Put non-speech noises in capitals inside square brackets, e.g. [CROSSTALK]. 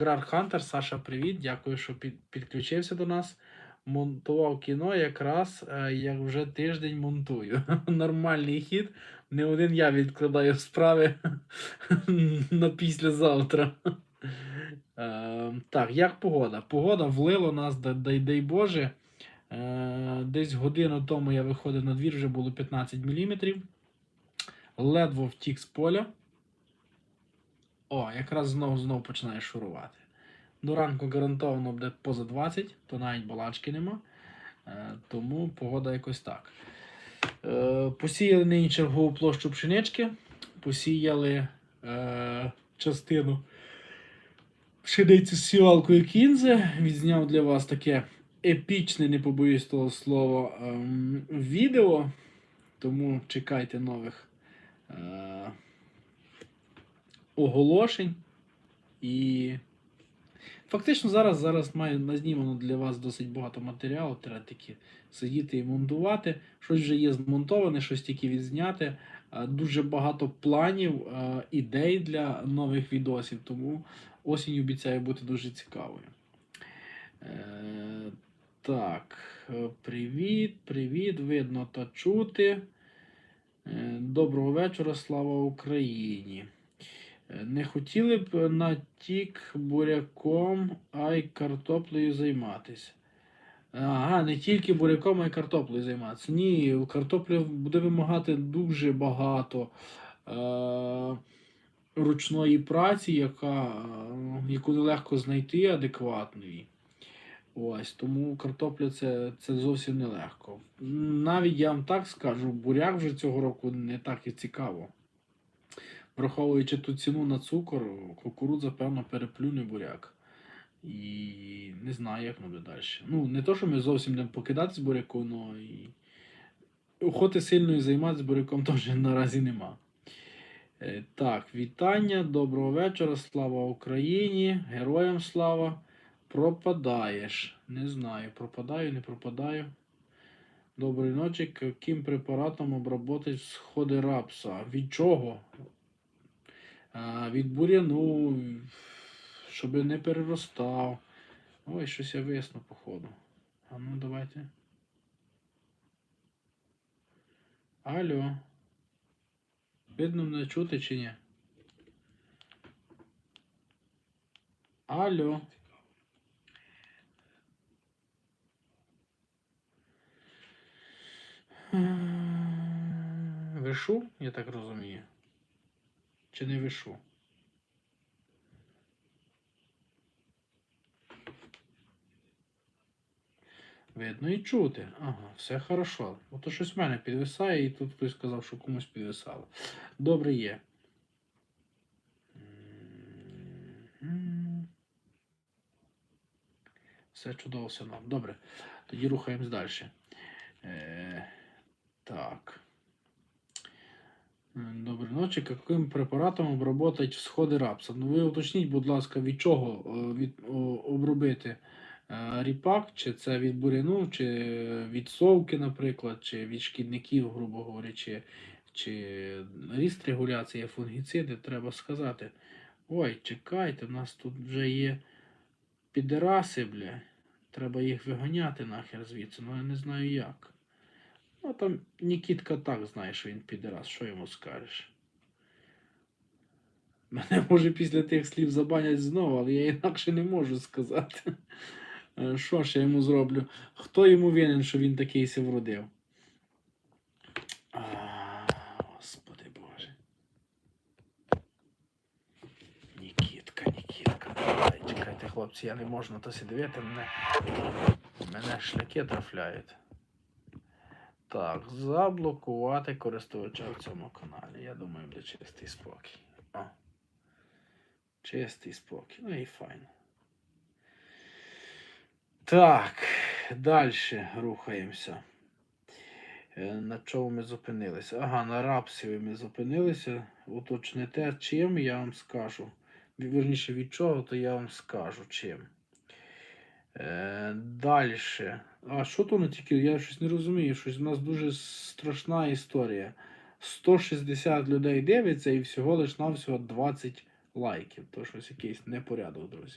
Грар Хантер, Саша, привіт. Дякую, що під, підключився до нас. Монтував кіно якраз е, як вже тиждень монтую. [LAUGHS] Нормальний хід. Не один я відкладаю справи [LAUGHS] на післязавтра. Е, так, як погода? Погода влило нас, дай, Боже. Е, десь годину тому я виходив на двір, вже було 15 мм. Ледве втік з поля. О, якраз знову знову починає шурувати. До ранку гарантовано буде поза 20, то навіть балачки нема. Е, тому погода якось так. Е, посіяли нині чергову площу пшенички, посіяли е, частину пшениці з сівалкою кінзи. Відзняв для вас таке епічне, не побоюсь того слова, ем, відео. Тому чекайте нових. Е, оголошень. І фактично зараз зараз маю назнімано для вас досить багато матеріалу. Треба тільки сидіти і монтувати. Щось вже є змонтоване, щось тільки відзняти. Е, Дуже багато планів, е, ідей для нових відосів, тому осінь обіцяє бути дуже цікавою. Е, Так, привіт, привіт, видно та чути. Доброго вечора, слава Україні. Не хотіли б на тік буряком, а й картоплею займатися. Ага, не тільки буряком, а й картоплею займатися. Ні, картопля буде вимагати дуже багато е- ручної праці, яка, е, яку нелегко знайти адекватної. Ось, тому картопля це, це зовсім нелегко. Навіть я вам так скажу, буряк вже цього року не так і цікаво. Враховуючи ту ціну на цукор, кукурудза, певно, переплюне буряк. І не знаю, як буде далі. Ну, не то, що ми зовсім не покидати з буряком, але і охоти сильної займатися буряком теж [LAUGHS] наразі нема. Е, Так, вітання, доброго вечора, слава Україні, героям слава. Пропадаєш. Не знаю, пропадаю, не пропадаю. Доброї ночі. Яким препаратом обработать сходи рапса? Від чого? Від бур'яну, щоб не переростав. Ой, щось я вияснив, походу. А ну давайте. Алло. Видно мене чути чи ні? Алло. Вишу, я так розумію. Чи не вишу? Видно і чути. Ага, все хорошо. Ото щось в мене підвисає, і тут хтось сказав, що комусь підвисало. Добре є. Все чудово, все нам. Добре. Тоді рухаємось далі. Е, так. Доброї ночі. Яким препаратом обработать всходи рапса? Ну ви уточніть, будь ласка, від чого е, від, обробити е, ріпак, чи це від буряну, чи від совки, наприклад, чи від шкідників, грубо говорячи, чи ріст регуляції, фунгіциди, треба сказати. Ой, чекайте, в нас тут вже є підераси, бля. Треба їх виганяти нахер звідси, ну я не знаю як. Ну там Нікітка так знає, що він підерас, що йому скажеш. Мене може після тих слів забанять знову, але я інакше не можу сказати. Е, Що ж я йому зроблю? Хто йому винен, що він такий се вродив? Господи Боже. Нікітка, Нікітка. Чекайте, хлопці, я не можу на то сидіти, мене, мене шляки трафляють. Так, заблокувати користувача в цьому каналі. Я думаю, буде чистий спокій. О. Чистий спокій. Ну і файно. Так, далі рухаємося. Е, На чому ми зупинилися? Ага, на рапсові ми зупинилися. Уточните, чим я вам скажу. Ві- Вірніше, від чого, то я вам скажу чим. Е, Далі. А що то не тільки? Я щось не розумію. Щось у нас дуже страшна історія. 160 людей дивиться і всього лиш навсього 20 лайків. То щось якийсь непорядок, друзі.